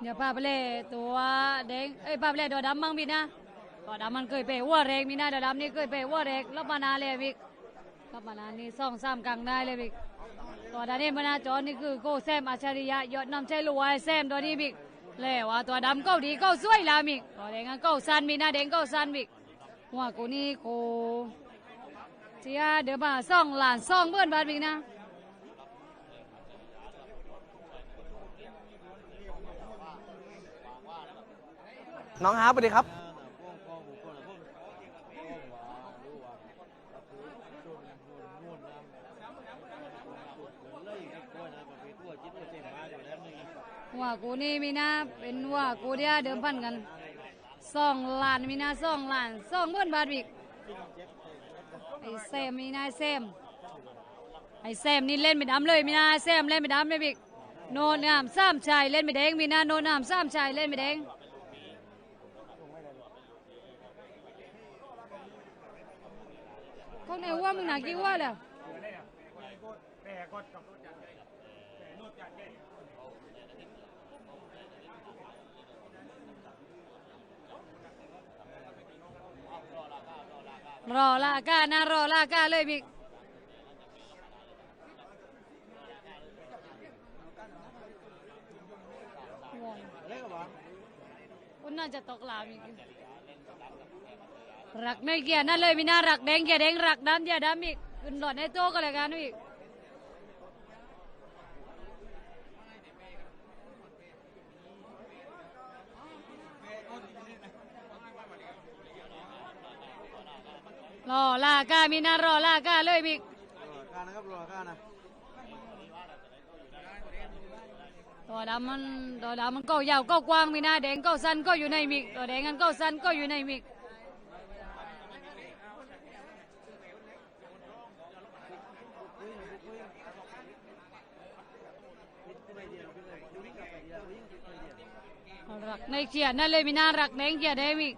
เดี๋ยวป้าไปเล่ตัวแดงเอ้ยป้าไปเล่ตัวดำมั่งพี่นะตัวดำมันเคยเปวัวแรงมีนะตัวดำนี่เคยเปวัวแรงรับมานานเลยพี่รับมานานนี่ซ่องซ้ำกลางได้เลยพี่ตัวดำนี่มานาจอนี่คือโก้แซมอัจฉริยะยอดนำใจรวยแซมตัวนี้พี่แล้วว่าตัวดำเก้าดีเก้าสวยลามิกตัวแดงก็เก้าซันมีนะแดงเก้าซันพี่หัวกูนี่โคเจียเดี๋ยวมาซ่องหลานซ่องเบิ้นบาดพี่นะ น้องฮาร์ปสวัสดีครับว่ากูนี่มีนะเป็นว่ากูเดียเดิมพันกันสองล้านมีนะสองล้านสองหมื่นบาทอีกไอ้แซมมีนะไอ้แซมไอ้แซมนี่เล่นไม่ดำเลยมีนะไอ้แซมเล่นไม่ดำเลยอีกโนนงามซ้ำชายเล่นไม่แดงมีนะโนนงามซ้ำชายเล่นไม่แดง พวกในว่ามึงหนักกี่ว่าแล้ว รอลากานะรอลากาเลยพี่คุณน่าจะตกลามีกรักในเกียร์นั่นเลยมีน่ารักแดงเกียร์แดงรักดำเกียร์ดำอีกขึ้นหลอดในโต๊ะก็เลยกันอีกรอลากามีน่ารอลากาเลยพี่รอการนะครับรอการนะตัวดำมันตัวดำมันก็ยาวก็กว้างมีหน้าแดงก็สั้นก็อยู่ในมิกตัวแดงกันก็สั้นก็อยู่ในมิก ในเขียนนั่นเลยมีน้ารักแดงเขียนแดงมิก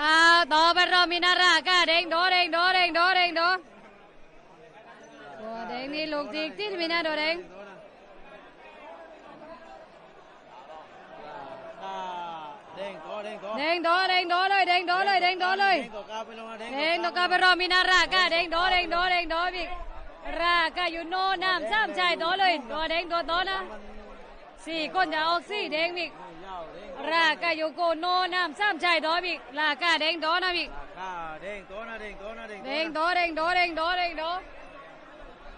กาต่อไปเรามีนารากาแดงโดแดงโดแดงโดแดงโดตัว แดงนี่ลูกจิกที่มีหน้าโดแดงแดงก็แดงก็แดงโดแดงโดเลยแดงโดเลยแดงโดเลยแดงก็กาไปลงนะแดงเด้งตกก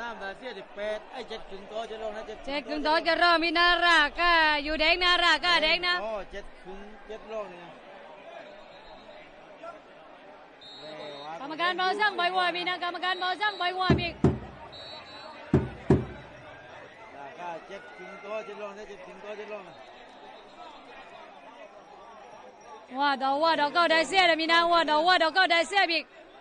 นน้ำตาเสียดิเป็ดไอ้เจ็ดถึงตัวจะลงนะเจ็ดเจ๊กึ่งโตจะเริ่มมีนารากาอยู่เด้งนารากาเด้งนะโอ้เจ็ดถึงเจ็ดลงนี่กรรมการเบาสั่งใบวัวมีนะกรรมการเบาสั่งใบวัวมีลากาเจ็ดถึงตัวจะลงนะเจ็ดถึงตัวจะลงนะว่าดอกว่าดอกก็ได้เสียเลยมีนะว่าดอกว่าดอกก็ได้เสียบีก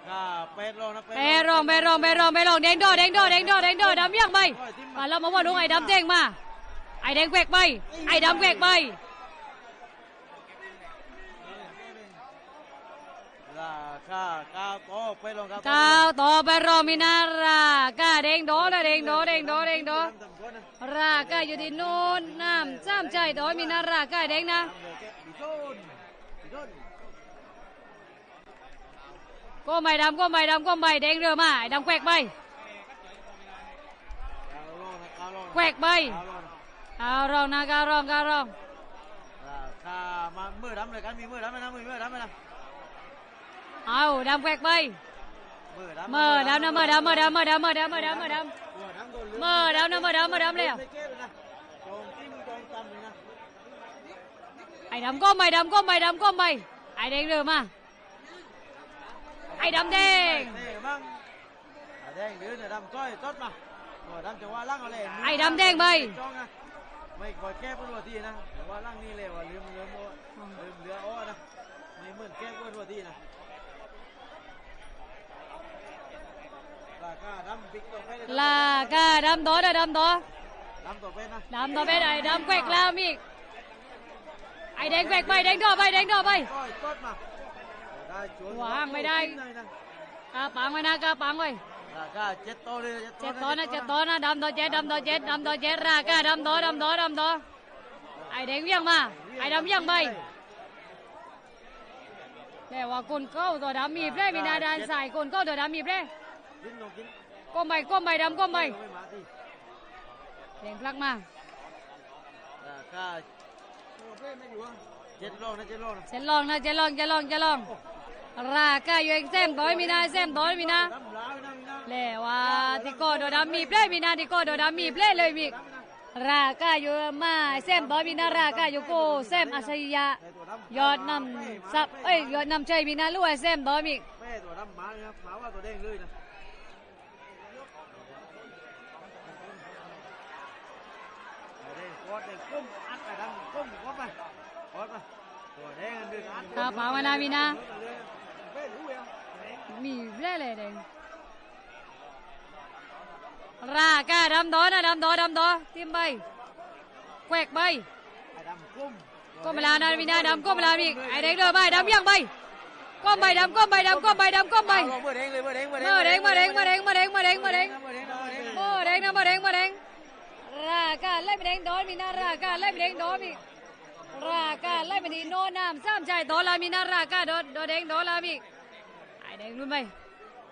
กว่าดีนะตังกูดีตังตัง ไอดำเด้ง แดงไปตัวดำตังไปยศไปกูดี เอ นะ อพี่ไอแดงเวียงมา ลงนะเป็ดตัวอยู่ลงนะเป็ดตัว แต่ต่อเจ๊กึ่งรอมีนารากาเด้งโดเด้งโดไอแดงเวียงมาไอ้ดำไอดำเด้งไป เต็มก่อนนะราคาเป็ดลงนะ ไปรองไปรองไปรองไปรองเด้งโดเด้งโดเด้งโดเด้งโดดำเวียงไปมาเรามาว่าลุงไอดำเด้งมาไอแดงแกวกไปไอดำแกวกไป รา ค่าก้าวโตไปลงครับ ก้าวต่อไปรอมินาราก้าเด้งโดนะเด้งโดเด้งโดเด้งโด ตำรวจนะ ราก้าอยู่ที่นู่นน้ำจ้ำใจต่อมินาราก้าเด้งนะ ตำรวจแกดิโดนดิโดน ก้มใบดำก้มใบดำก้มใบเด้งเรือมาไอ้ดำแควกใบ ก้าวลงนะก้าวลง แควกใบ ก้าวลงนะ ก้าวรองนะก้าวรองก้าวรอง ราคามามือดำเลยกันมีมือดำไหมนะมือมือดำไหมนะ เอาดำแควกใบ มือดำ เมื่อดำนะ เมื่อดำเมื่อดำเมื่อดำเมื่อดำเมื่อดำเมื่อดำมือดำโดนเลือเมื่อดำนะเมื่อดำเมื่อดำเลยอะไม่เก็บเลยนะตรงที่มือตรงตำเลยนะ ไอ้ดำก้มใบดำก้มใบดำก้มใบไอ้เด้งเรือมาไอ้ดำแดงเด้มั่งอะแดงยืนเนี่ยดำก้อยตดมามือดำจะว่าล่างเอาเลยไอ้ดำแดงใบจ้องนะไม่คอยแก้ปวดทีนะแต่ว่าล่างนี่เลยว่าลืมลืมโอ้ลืมเหลือโอ้นะไม่เหมือนแก้ปวดทีนะราคาดำบิ๊กตัวไปเลยลากาดำโดนะดำโดดำตัวเป็นนะดำต่อไปไอ้ดำแควกลามอีกไอ้แดงแควกใบแดงดอใบแดงดอใบก้อยตดมา ได้ชวนวางไม่ได้กาปังไว้นะกาปังไว้ราคาเจ็ดโตวเลยเจ็ดตัวนะเจ็ดตัวนะดำตัวเจ็ดดำตัวเจ็ดดำตัวเจ็ดรากาดำตัวดำตัวดำตัวไอ้แดงเวียงมาไอ้ดำเวียงใบแต่ว่าคนเก้าตัวดำมีแพร่มีนาดานใส่คนเก้าตัวดำมีแพร่กินลงกินก้มใบก้มใบดำก้มใบไม่มาที่แดงพลักมาราคาเจ็ดโลนะเจ็ดโลนะเจ็ดลองนะเจ็ดลองเจ็ดลองเจ็ดลอง รากาอยู่เองแซมตัวมีนาแซมตัวมีนาดำลาวนะมีนะแล้ว่าที่โกโดดำมีเพลมีนาที่โกโดดำมีเพลเลยมีรากาอยู่มาเซมบอมีนารากาอยู่โกเซมอัศยะแต่ตัวดำยอดนำซับเอ้ยยอดนำใจมีนาลู่ไอ้เซมบอมีแม่ตัวดำหมาเลยครับหมาว่าตัวแดงเลยนะตัวแดงกอดแดงก้มอัดกระดำก้มกอดไปกอดไปตัวแดงดึงอัดตาปามานามีนาเป้รู้ยังมีเพลเลยเด้งรากาดำดอนะดำดอดำดอทิมใบแควกใบไอ้ดำก้มก้มเวลานามีนาดำก้มเวลามีไอ้เด็กเดินใบดำยังใบก้มใบดำก้มใบดำก้มใบดำก้มใบเอา เบอร์แดงเลยเบอร์แดงเบอร์มาเด้งมาเด้งมาเด้งมาเด้งมาเด้งมาเด้งเบอร์แดงเบอร์แดงโอ้เด้งนะมาเด้งมาเด้งรากาไล่ไปเด้งโดนมีนารากาไล่ไปเด้งโดนมีรากาไล่ไปดีโน่นน้ำซ้ำ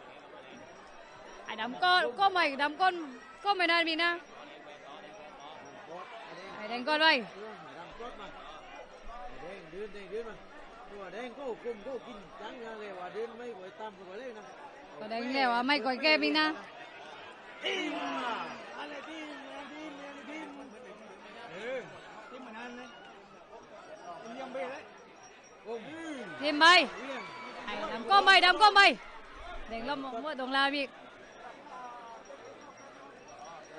ใจ ทิมไปเลี้งไอ้ดำก้มไปดำก้มไปเด้งล้มมั่วตรงลามี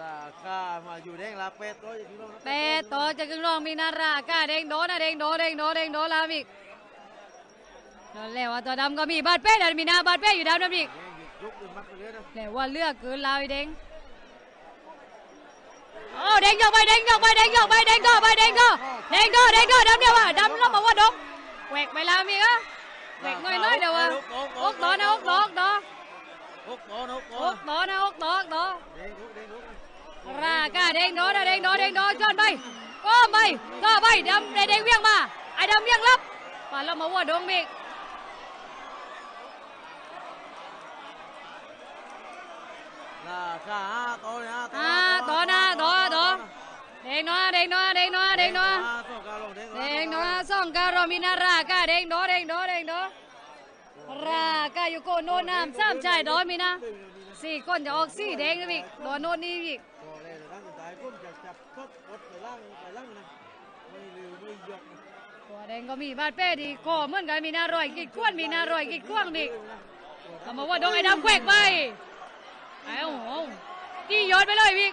ราคามาอยู่แดงลาเป็ดร้อยกิโลเปโตจะกึ่งรองมีนารากาเด้งโดนะเด้งโดเด้งโดเด้งโดลามีนั่นและว่าตัวดำก็มีบาดเป้ดันมีนาบาดเป้อยู่ดำนะมีกเลยมัดไปเลยนะแต่ว่าเลือกเกินลาวีเด้งโอ้เด้งยกไปเด้งยกไปเด้งยกไปเด้งก็ไปเด้งก็เด้งก็เด้งก็ดำเดียวว่าดำแล้วบอกว่าดง แหวกไปลาวมีก็แหวกน้อยๆเดียวว่าอกต่อนะอกต่ออกต่อหกโตนหกโตอกต่อนะอกต่ออกต่อแดงยุกแสอมินาราก้าเด้งโดเด้งโดเด้งโดรากาอยู่โกโนน้ำสามชายโดมีนะสี่คนจะออกสี่แดงนะพี่โดโน่นนี่พี่โตเลยร่างกตัวแดงก็มีบาดเป้ดีคอเหมือนกันมีนาร่อยกิดขั้วนมีนาร่อยกิดขวางพี่ก็มาว่าโดงไอ้ดำแขวกไปไอ้โอ้โหกี่ยอดไปเลยพี่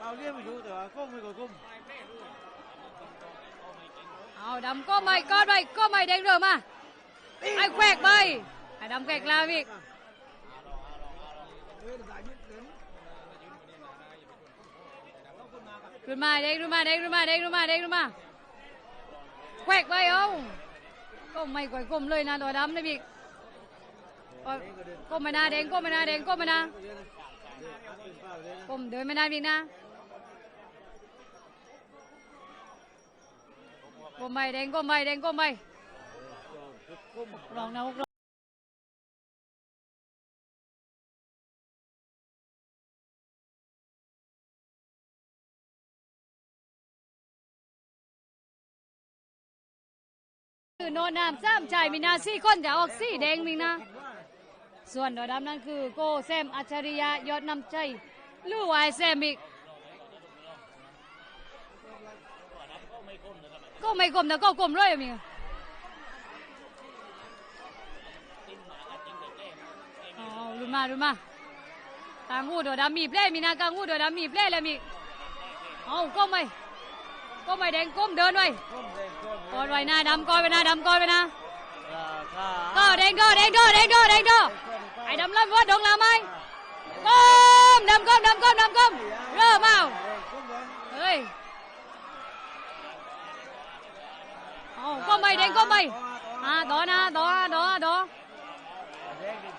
เราเรียกไม่รู้แต่ว่าก้มไม่กดก้ม เอาดำก็ไม่ก้อนไปก็ไม่แดงเรือมาไอ้แขวกไปไอ้ดำแขวกลาพี่ขึ้นมาเด้งขึ้นมาเด้งขึ้นมาเด้งขึ้นมาเด้งขึ้นมาแขวกไปเอาก้มไม่ก่อยก้มเลยนะตัวดำนะพี่ก้อยก้มไม่นาแดงก้มไม่นาแดงก้มไม่นาก้มเดินไม่นาพี่นะ ก้มไปแดงก้มไปแดงก้มไปรองนะรองคือโนนามซ้ำใจมีนาซี่ก้นจะออกซี่แดงมีนะส่วนตัวดำนั่นคือโกแซมอัจฉริยะยอดนำใจลู่วายแซมอีก cô mày gồm là cô gồm rồi mình oh, đúng mà đúng mà. Ta ngu đồ đá mịp lên mình đang càng ngu đồ đá mịp lên là mình oh, cô mày. Ờ, cô mày đánh côm đơn ờ, rồi còn vậy na đâm coi vậy na đâm coi vậy na go đánh go đánh go đánh go đánh go ai đâm lắm vớt đúng làm anh go mày đánh con bay, à đó na đó đó đó.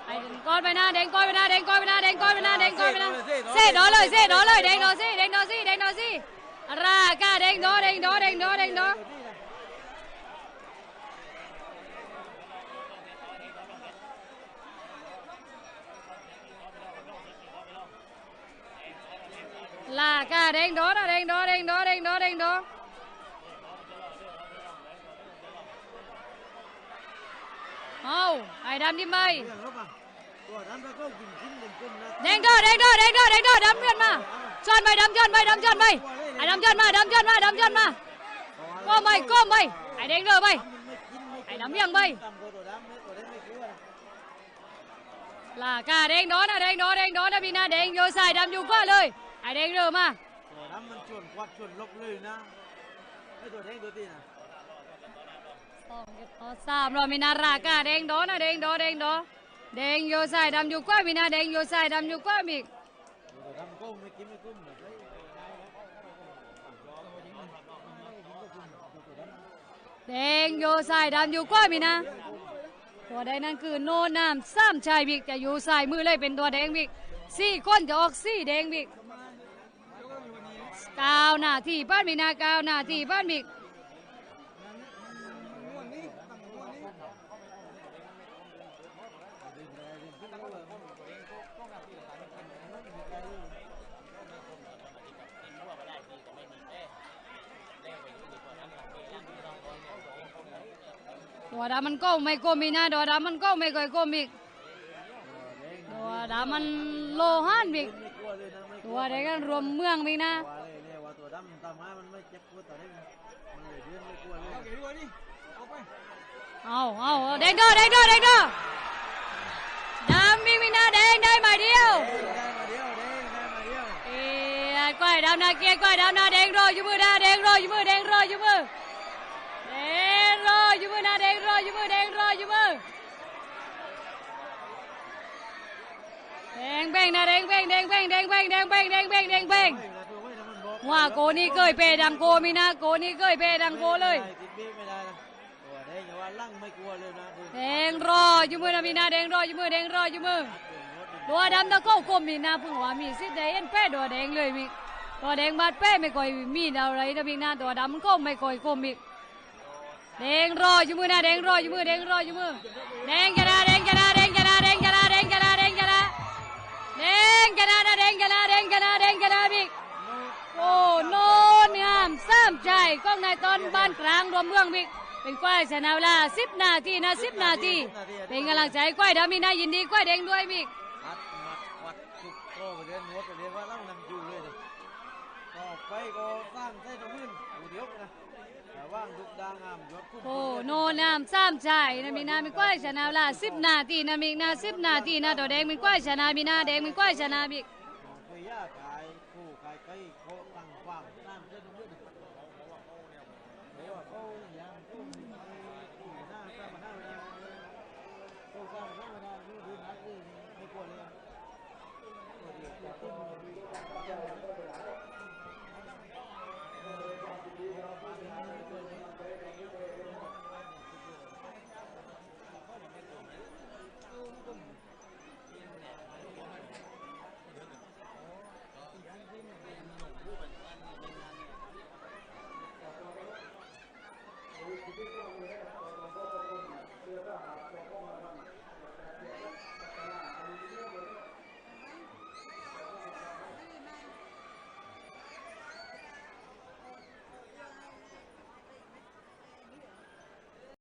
Đánh con mày na đánh con bay na đánh con bay na đánh con bay na đánh con mày na. Xe đó lời xe đó lời đánh đó gì đánh đó gì đánh đó gì ra cả đánh đó đánh đó đánh đó đánh đó. Là cả đánh đó là đánh đó. Mau, hãy đam đi mây Đánh đó, đánh đó, đánh đó, đánh đó, đấm chân mà. Chân mày, đấm chân mày, đấm chân mày. Hãy đấm chân mà, đấm chân mà, đấm chân mà. Cô mày, cô mày. Hãy đánh rồi mày. Hãy đấm liền mày. Là cả đánh đó là đánh đó, đánh đó là bị na đánh vô xài đấm vô quá lời. Hãy đánh rồi mà. Đấm mình chuẩn quạt chuẩn lộc lời na. Cái đồ đánh đồ tiền à. นลบเลยนะไอ้ตัวแดตัวตีนะสามรอมีนาราคาแดงโดนะแดงโดอแดงโดอแดงโยใส่ดำอยู่กว่ามีนาแดงโยใส่ดำอยู่กว่ามิกเลยแดงโยใส่ดำอยู่กว่ามีนาตัวแดนั่นคือโนนามสามชายบิกจะอยู่ใส่มือเลยเป็นตัวแดงบิกสี่คนจะออกสี่แดงบิกก้าวหน้าที่บ้านมีนาก้าวหน้าที่บ้านบิกตัวดำมันก็ไม่โกมีนาตัวดำมันก็ไม่ก่อยโกมิกตัวดำมันโลหั นบิกไม่กลัวเลยนะไม่กลัตัวดงกันรวมเมืองบกนะวเลยเนี่ยว่าตัวดำตามมามันไม่เจ็บปวดตัวนี้มันเลยเดือนไม่กลัวเลยเอาเก็บไว้ดิเอาไปเอาเอาแดงดอแดงดอแดงดอดำบิกบิกนะแดงด้มาเดียวได้มาเดียวเด้ได้มาเดียวเอ้ยก้อยดำนาเกียก้อยดำนาแดงรออยู่มือนะแดงรออยู่มือแดงรออยู่มือแดงรออยู่มือนะ แดงรออยู่มือแดงรออยู่มือแดงแบงนะแดงแบงแดงแบงแดงแบงแดงแบงแดงแบงแดงแบงไม่ได้ตัวไว้ถ้ามันบอกว่าโกนี่เคยเปดังโกมีนะโกนี่เคยเปดังโกเลยติดเบี้ยไม่ได้นะตัวแดงอย่าว่าลั่งไม่กเลยแดงรออยู่มือนะมีนะแดงรออยู่มือแดงรออยู่มือตัวดำตะโก้กลมมีนาพึ่งว่ามีสิทธิ์ได้เอ็นแป้ตัวแดงเลยมีตัวแดงบาดแป้ไม่ค่อยมีอะไรนะพี่นาตัวดำมันก็ไม่ค่อยกลมอีก แดงรออยู่มือนะแดงรออยู่มือแดงรออยู่มือแดงกระดาแดงกระดาแดงกระดาแดงกระดาแดงกระดาแดงกระดาแดงกระดาแดงกระดาแดงกระดาแดงกระดาบิ๊กโอ้โนนงามสามใจกล้องในตอนบ้านกลางรวมเมืองบิ๊กเป็นควายชนะเวลาสิบนาทีนะสิบนาทีเป็นกำลังใจควายดำมีนายินดีควายแดงด้วยบิ๊กกโตไปเรียนหัวไปเรียนว่าลั่งนำอยู่เลยนะก็ไปก็สร้างใส่ตรงนี้กูเดียวนะ ว่างทุกดางามยศคุ้มโอ้โนนามซ้ำใจนะมีนามีกว้ายชนะละสิบนาทีนะมีนาสิบนาทีนะตัวแดงมีกว้ายชนะมีนาแดงมีกว้ายชนะบิ๊กไปย่ากายคู่ขายไก่โค